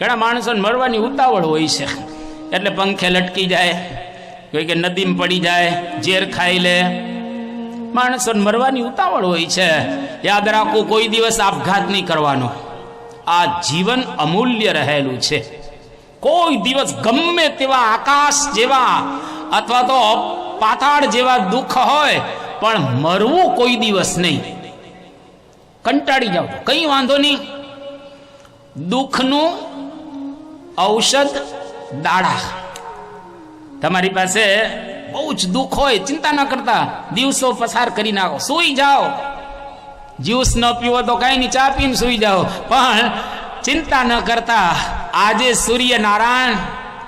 ઘણા માણસોને મરવાની ઉતાવળ હોય છે. એટલે પંખે લટકી જાય, કોઈ કે નદીમાં પડી જાય, ઝેર ખાઈ લે. માણસોને મરવાની ઉતાવળ હોય છે. યાદ રાખો, કોઈ દિવસ આપઘાત નહીં કરવાનો. આ જીવન અમૂલ્ય રહેલું છે. કોઈ દિવસ ગમે તેવા આકાશ જેવા અથવા તો પાતાળ જેવા દુઃખ હોય, પણ મરવું કોઈ દિવસ નહીં. કંટાળી જાવ કઈ વાંધો નહીં. દુઃખનું ઔષધ દાડા. તમારી પાસે બહુ જ દુઃખ હોય, ચિંતા ન કરતા. દિવસો પસાર કરી નાખો. સુઈ જાઓ. જ્યુસ ન પીવો તો કઈ નહીં, ચા પીને સુઈ જાઓ. પણ ચિંતા ન કરતા. આજે સૂર્યનારાયણ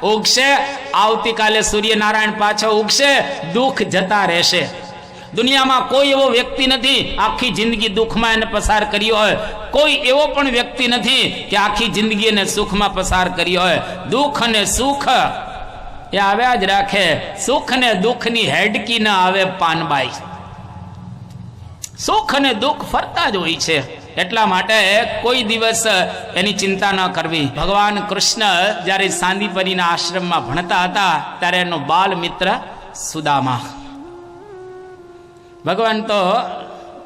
ઉગશે, આવતીકાલે સૂર્યનારાયણ પાછો ઉગશે, દુઃખ જતા રહેશે. દુનિયામાં કોઈ એવો વ્યક્તિ નથી આખી જિંદગી દુઃખમાં એને પસાર કર્યો હોય. કોઈ એવો પણ વ્યક્તિ નથી કે આખી જિંદગી એને સુખમાં પસાર કર્યો હોય. દુઃખ અને સુખ એ આવ્યા જ રાખે. સુખ ને દુઃખની હેડકી ના આવે પાનબાઈ. સુખ અને દુઃખ ફરતા જ હોય છે. એટલા માટે કોઈ દિવસ એની ચિંતા ન કરવી. ભગવાન કૃષ્ણ જ્યારે સાંદીપરીના આશ્રમમાં ભણતા હતા ત્યારે એનો બાલ મિત્ર સુદામા ભગવાન તો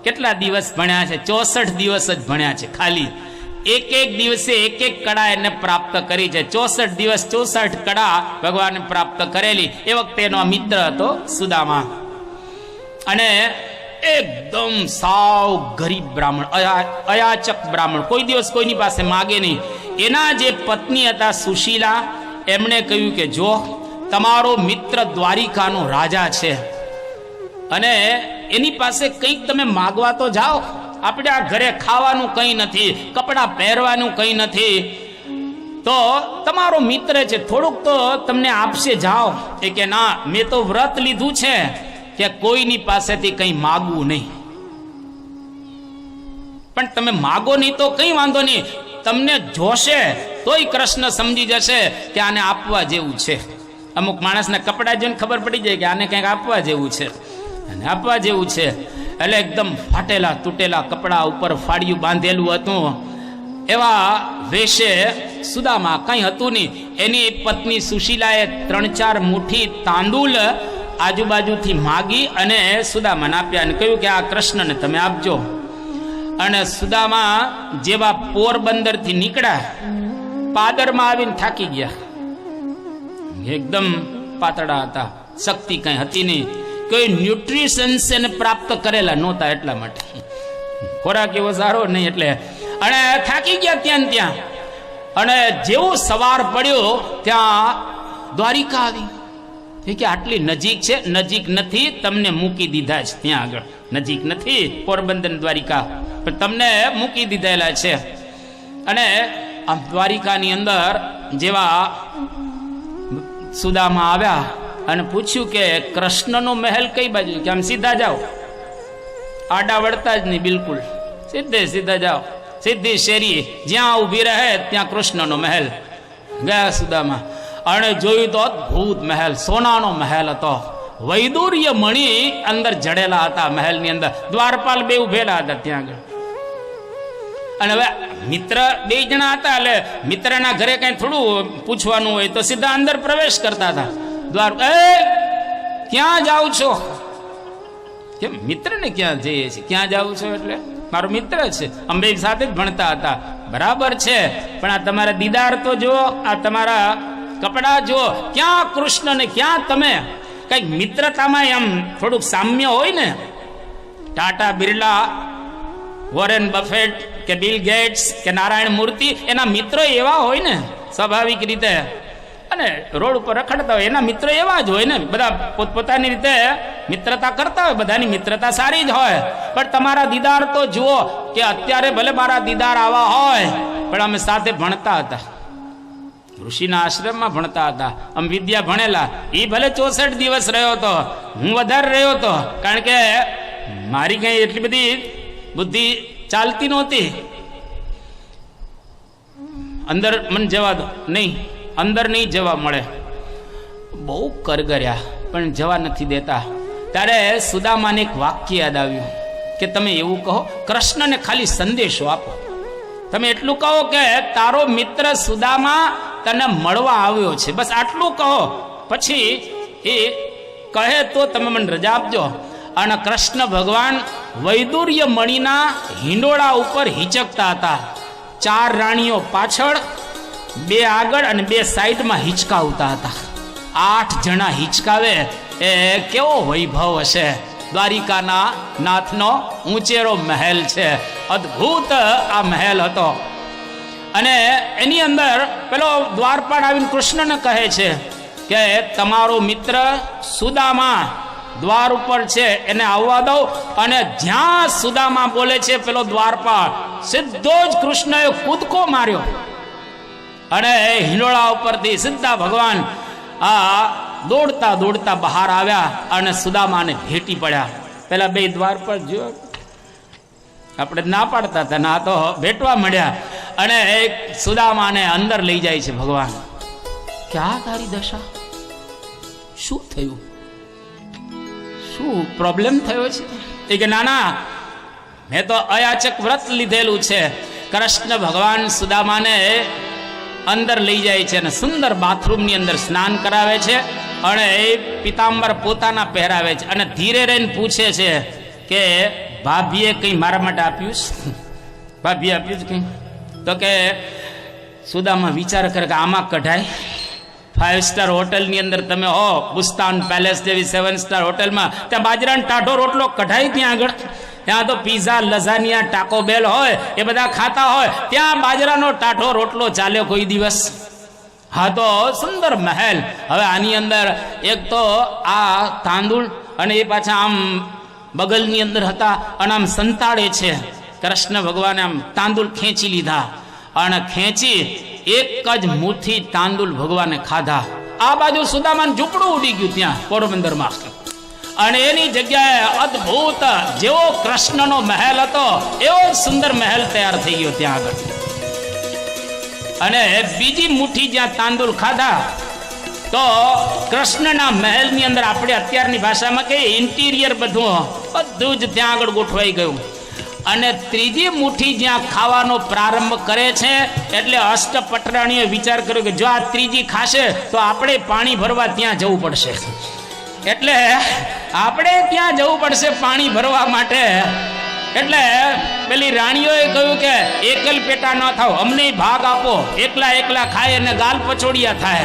કેટલા દિવસ ભણ્યા છે? ચોસઠ દિવસ જ ભણ્યા છે, ખાલી. એક એક દિવસે એક એક કળા એને પ્રાપ્ત કરી છે. ચોસઠ દિવસ, ચોસઠ કળા ભગવાને પ્રાપ્ત કરેલી. એ વખતે એનો મિત્ર હતો સુદામા. અને એકદમ સાવ ગરીબ બ્રાહ્મણ, અયા- અયાચક બ્રાહ્મણ, કોઈ દિવસ કોઈની પાસે માગે નહીં. એના જે પત્ની હતા સુશીલા, એમણે કહ્યું કે જો તમારો મિત્ર દ્વારિકાનો રાજા છે, અને એની પાસે કંઈક તમે માગવા તો જાઓ. આપણે આ ઘરે ખાવાનું કંઈ નથી, કપડાં પહેરવાનું કંઈ નથી. તો તમારો મિત્ર છે, થોડુંક તો તમને આપશે, જાઓ. એ કે ના, મેં તો વ્રત લીધું છે કે કોઈની પાસેથી કંઈ માગવું નહીં. પણ તમે માગો નહીં તો કંઈ વાંધો નહીં. તમને જોશે, તોય કૃષ્ણ સમજી જશે કે આને આપવા જેવું છે. અમુક માણસને કપડાં જોઈને ખબર પડી જાય કે આને કંઈક આપવા જેવું છે. અને આપવા જેવું છે. એટલે એકદમ ફાટેલા, તૂટેલા કપડા ઉપર ફાડ્યું બાંધેલું હતું. એવા વેશે સુદામાં કંઈ હતું નહીં. એની પત્ની સુશીલાએ ત્રણ ચાર મુઠ્ઠી તાંદુલ આજુબાજુથી માગી અને સુદામાને આપ્યા અને કહ્યું કે આ કૃષ્ણને તમે આપજો. અને સુદામા જેવા પોરબંદરથી નીકળ્યા, પાદરમાં આવીને થાકી ગયા. એકદમ પાતળા હતા. શક્તિ કંઈ હતી નહીં. કોઈ ન્યુટ્રિશન્સ એને પ્રાપ્ત કરેલા નહોતા એટલા માટે. ખોરાક એવો સારો નહીં એટલે. અને થાકી ગયા ત્યાં ત્યાં. અને જેવું સવાર પડ્યો, ત્યાં દ્વારિકા આવી. કે આટલી નજીક છે, નજીક નથી, તમને મૂકી દીધા છે. ત્યાં આગળ. નજીક નથી, પોરબંદર દ્વારિકા. પણ તમને મૂકી દીધેલા છે. અને આમ દ્વારિકાની અંદર જેવા સુદામાં આવ્યા. અને પૂછ્યું કે કૃષ્ણનો મહેલ કઈ બાજુ? કે આમ સીધા જાઓ. આડા વળતા જ નહીં, બિલકુલ. સીધે સીધા જાઓ. સીધી શેરી જ્યાં ઊભી રહે, ત્યાં કૃષ્ણનો મહેલ. ગયા સુદામાં. અને જોયું તો અદ્ભુત મહેલ, સોનાનો મહેલ હતો. વૈદુર્ય મણી અંદર જડેલા હતા મહેલની અંદર. દ્વારપાલ બે ઉભેલા હતા ત્યાં આગળ. અને હવે મિત્ર બે જણા હતા એટલે મિત્રના ઘરે કઈ થોડું પૂછવાનું હોય તો સીધા અંદર પ્રવેશ કરતા હતા. દ્વાર એ, ક્યાં જાઓ છો? કેમ, મિત્રને ક્યાં જઈએ છીએ? ક્યાં જાઉં છો એટલે? મારો મિત્ર છે. અંબે સાથે જ ભણતા હતા. બરાબર છે. પણ આ તમારા દીદાર તો જુઓ, આ તમારા કપડા જુઓ. ક્યાં કૃષ્ણ ને ક્યાં તમે? કંઈક મિત્રતામાં એમ થોડુંક સામ્ય હોય ને? ટાટા, બિરલા, વોરેન બફેટ કે બિલ ગેટ્સ કે નારાયણ મૂર્તિ, એના મિત્રો એવા હોય ને? સ્વાભાવિક રીતે. અને રોડ ઉપર રખડતા હોય, એના મિત્ર એવા જ હોય ને, બધા પોતપોતાની રીતે મિત્રતા કરતા હોય, બધાની મિત્રતા સારી જ હોય. પણ તમારા દીદાર તો જુઓ કે અત્યારે ભલે મારા દીદાર આવા હોય, પણ અમે સાથે ભણતા હતા. ઋષિના આશ્રમમાં ભણતા હતા. અમે વિદ્યા ભણેલા. એ ભલે ચોસઠ દિવસ રહ્યો હતો હું વધારે રહ્યો હતો કારણ કે મારી કઈ એટલી બધી બુદ્ધિ ચાલતી નહોતી. અંદર મને જવા દો. નહીં. અંદર નહીં જવા મળે. બહુ કરગર્યા, પણ જવા નથી દેતા. ત્યારે સુદામાને એક વાક્ય યાદ આવ્યું કે તમે એવું કહો, કૃષ્ણને ખાલી સંદેશો આપો. તમે એટલું કહો કે, તારો મિત્ર સુદામા તને મળવા આવ્યો છે. બસ આટલું કહો, પછી એ કહે તો તમે મને રજા આપજો. અને કૃષ્ણ ભગવાન વૈદુર્ય મણીના હિંડોળા ઉપર હિચકતા હતા. ચાર રાણીઓ પાછળ બે આગળ અને બે સાઈડમાં હિંચકાવતા હતા. આઠ જણા હિંચકાવે, એ કેવો વૈભવ હશે? દ્વારિકાના નાથનો ઊંચેરો મહેલ છે. અદ્ભુત આ મહેલ હતો. અને એની અંદર પેલો દ્વારપાળ આવીને કૃષ્ણને કહે છે કે, તમારો મિત્ર સુદામા દ્વાર ઉપર છે, એને આવવા દો. અને જ્યાં સુદામા બોલે છે, પેલો દ્વારપાળ સીધો જ કૃષ્ણએ કૂદકો માર્યો. અને હિંડોળા ઉપરથી સીધા ભગવાન આ દોડતા દોડતા બહાર આવ્યા અને સુદામાને ભેટી પડ્યા. પેલા બે દ્વાર પર જો આપણે ના પાડતા હતા, ના તો ભેટવા મળ્યા. અને એક સુદામાને અંદર લઈ જાય છે ભગવાન. ક્યાં તારી દશા? શું થયું? શું પ્રોબ્લેમ થયો છે? એ કે, નાના, મેં તો અયાચક વ્રત લીધેલું છે. કૃષ્ણ ભગવાન સુદામાને અંદર લઈ જાય છે અને સુંદર બાથરૂમની અંદર સ્નાન કરાવે છે. અને એ પિતાંબર પોતાના પહેરાવે છે. અને ધીરે રહીને પૂછે છે કે, ભાભીએ કંઈ મારા માટે આપ્યું છે? ભાભીએ આપ્યું છે કંઈ? તો કે, સુદામાં વિચાર કરે કે આમાં કઢાય. ફાઇવ સ્ટાર હોટલની અંદર તમે હો બુસ્તાન પેલેસ જેવી સેવન સ્ટાર હોટલમાં ત્યાં બાજરાનો ટાઢો રોટલો કઢાય ત્યાં આગળ. ત્યાં તો પીઝા લઝાનિયા ટાકો બેલ હોય, એ બધા ખાતા હોય. ત્યાં બાજરાનો ટાઢો રોટલો ચાલ્યો કોઈ દિવસ. હા તો સુંદર મહેલ. હવે આની અંદર એક તો આ તાંદુળ અને એ પાછા આમ બગલની અંદર હતા અને આમ સંતાડે છે. કૃષ્ણ ભગવાને આમ તાંદુળ ખેંચી લીધા. અને ખેંચી એક જ મુઠ્ઠી તાંદુલ ભગવાને ખાધા. આ બાજુ સુદામાન ઝૂંપડું ઉડી ગયું ત્યાં પોરબંદરમાં. અને એની જગ્યાએ અદ્ભુત જેવો કૃષ્ણનો મહેલ હતો, એવો સુંદર મહેલ તૈયાર થઈ ગયો ત્યાં આગળ. અને બીજી મુઠ્ઠી જ્યાં તાંદુલ ખાધા, તો કૃષ્ણના મહેલની અંદર આપણે અત્યારની ભાષામાં કહીએ ઇન્ટિરિયર બધું બધું જ ત્યાં આગળ ગોઠવાઈ ગયું. અને ત્રીજી મુઠ્ઠી જ્યાં ખાવાનો પ્રારંભ કરે છે, એટલે અષ્ટપટરાણીએ વિચાર કર્યો કે જો આ ત્રીજી ખાશે, તો આપણે પાણી ભરવા ત્યાં જવું પડશે. એટલે આપણે ત્યાં જવું પડશે પાણી ભરવા માટે? એટલે પેલી રાણીઓએ કહ્યું કે એકલ પેટા ન થાવ, અમને ભાગ આપો. એકલા એકલા ખાય અને ગાલ પછોડિયા થાય.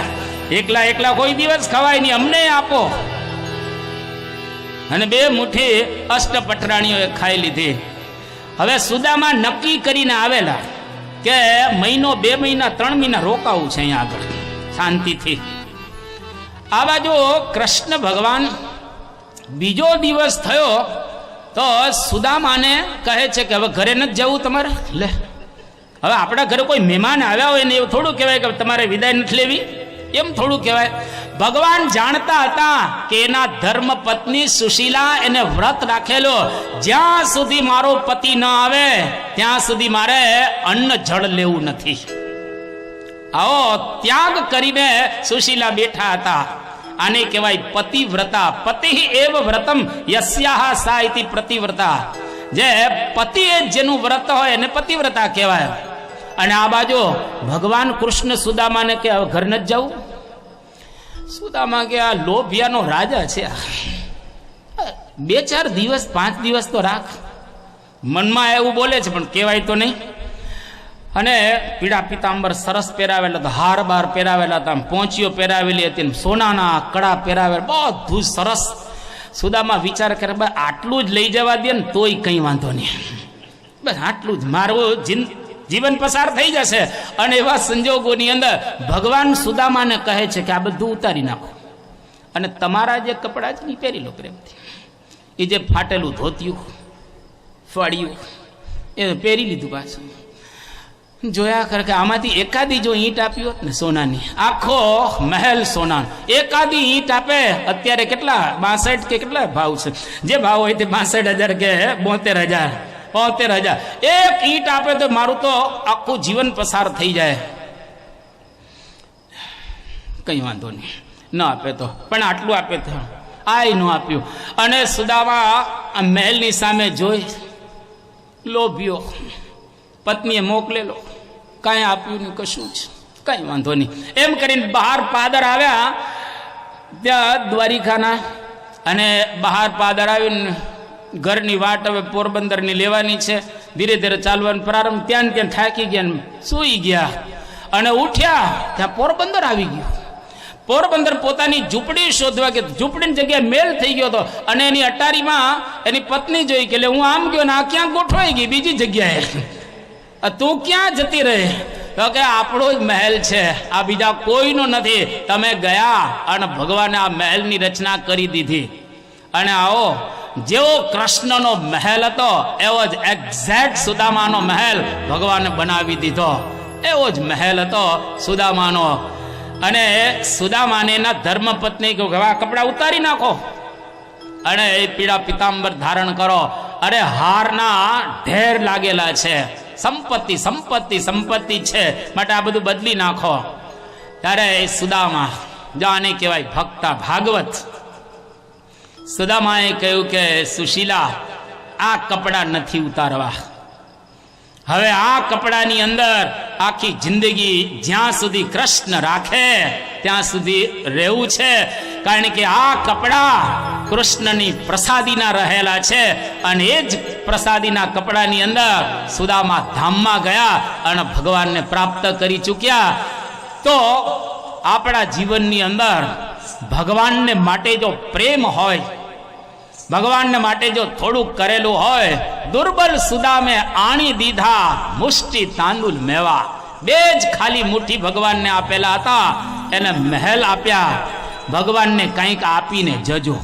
એકલા એકલા કોઈ દિવસ ખવાય નહીં, અમને આપો. અને બે મુઠ્ઠી અષ્ટપટરાણીઓએ ખાઈ લીધી. હવે સુદામાં નક્કી કરીને આવેલા કે મહિનો, બે મહિના, ત્રણ મહિના રોકાવું છે અહીંયા આગળ. શાંતિથી. આ બાજુ કૃષ્ણ ભગવાન બીજો દિવસ થયો તો સુદામાને કહે છે કે હવે ઘરે નથી જવું તમારે? લે, હવે આપણા ઘરે કોઈ મહેમાન આવ્યા હોય ને એવું થોડું કહેવાય કે તમારે વિદાય નથી લેવી? એમ થોડું કહેવાય. ભગવાન જાણતા હતા કે એના ધર્મ પત્ની સુશીલા એને વ્રત રાખેલો. જ્યાં સુધી મારો પતિ ન આવે, ત્યાં સુધી મારે અન્ન જળ લેવું નથી. આવો ત્યાગ કરીને સુશીલા બેઠા હતા. આને કહેવાય પતિવ્રતા. પતિ એવ વ્રતમ યસ્યાહ સા ઇતિ પ્રતિવ્રતા. જે પતિ જેનું વ્રત હોય એને પતિવ્રતા કહેવાય. અને આ બાજુ ભગવાન કૃષ્ણ સુદામાને કે ઘર ન જવું? સુદામા કે આ લોભિયાનો રાજા છે. બે ચાર દિવસ, પાંચ દિવસ તો રાખ. મનમાં એવું બોલે છે, પણ કહેવાય તો નહીં. અને પીળા પિતાંબર સરસ પહેરાવેલા હતા, હાર બાર પહેરાવેલા હતા પોંચીઓ પહેરાવેલી હતી સોનાના કડા પહેરાવેલા, બધું સરસ. સુદામાં વિચાર કરે, બસ આટલું જ લઈ જવા દે ને તોય કંઈ વાંધો નહીં. બસ આટલું જ મારું જીન, જીવન પસાર થઈ જશે. અને એવા સંજોગોની અંદર ભગવાન સુદામાને કહે છે કે આ બધું ઉતારી નાખો. અને તમારા જે કપડાં છે એ પહેરી લો પ્રેમથી. એ જે ફાટેલું ધોતિયું, ફળિયું, એ પહેરી લીધું પાછું. જોયા કર કે આમાંથી એકાદી જો ઈંટ આપી હોત ને સોનાની. આખો મહેલ સોના એકાદી ઈંટ આપે, અત્યારે કેટલા? બાસઠ કે કેટલા ભાવ છે? જે ભાવ હોય તે બાસઠ હજાર કે બોતેર હજાર. બોતેર હજાર. એક ઈંટ આપે તો મારું તો આખું જીવન પસાર થઈ જાય. કઈ વાંધો નહીં. ન આપે તો. પણ આટલું આપે તો. આય ન આપ્યું. અને સુદામા આ મહેલની સામે જોઈ, લોભ્યો. પત્નીએ મોકલેલો. કાંઈ આપ્યું નહીં, કશું જ. કાંઈ વાંધો નહીં. એમ કરીને બહાર પાદર આવ્યા, ત્યાં દ્વારિકાના, અને બહાર પાદર આવીને ઘરની વાટ હવે પોરબંદરની લેવાની છે. ધીરે ધીરે ચાલવાનો પ્રારંભ ત્યાં ને ત્યાં થાકી ગયા સૂઈ ગયા. અને ઉઠ્યા, ત્યાં પોરબંદર આવી ગયું. પોરબંદર પોતાની ઝૂંપડી શોધવા કે ઝૂંપડીની જગ્યાએ મેલ થઈ ગયો હતો. અને એની અટારીમાં એની પત્ની જોઈ કે હું આમ ગયો ને આ ક્યાં ગોઠવાઈ ગઈ બીજી જગ્યાએ? તું ક્યાં જતી રહે? તો કે આપણો જ મહેલ છે. આ બીજા કોઈનો નથી. તમે ગયા અને ભગવાને આ મહેલની રચના કરી દીધી. અને આવો, જેવો કૃષ્ણનો મહેલ હતો, એવો જ એક્ઝેક્ટ સુદામાનો મહેલ ભગવાને બનાવી દીધો. એવો જ મહેલ હતો સુદામાનો. અને સુદામાને એના ધર્મપત્ની આ કપડાં ઉતારી નાખો. અને એ પીળા પિતાંબર ધારણ કરો. અરે હારના ઢેર લાગેલા છે. સંપત્તિ સંપત્તિ સંપત્તિ છે. માટે આ બધું બદલી નાખો. ત્યારે સુદામા જાને કહેવાય, ભક્તા ભાગવત. સુદામાએ કહ્યું કે, સુશીલા, આ કપડાં નથી ઉતારવા. હવે આ કપડાની અંદર આખી જિંદગી જ્યાં સુધી કૃષ્ણ રાખે, ત્યાં સુધી રહેવું છે. કારણ કે આ કપડા કૃષ્ણની પ્રસાદીના રહેલા છે અને એ જ પ્રસાદીના કપડાની અંદર સુદામા ધામમાં ગયા અને ભગવાનને પ્રાપ્ત કરી ચૂક્યા. તો આપણા જીવનની અંદર ભગવાનને માટે જો પ્રેમ હોય, ભગવાનને માટે જો થોડુંક કરેલું હોય, દુર્બલ સુદામે આણી દીધા મુષ્ટિ તાંદુલ મેવા. બે જ ખાલી મુઠ્ઠી ભગવાનને આપેલા હતા, એને મહેલ આપ્યા. ભગવાનને કંઈક આપીને જજો.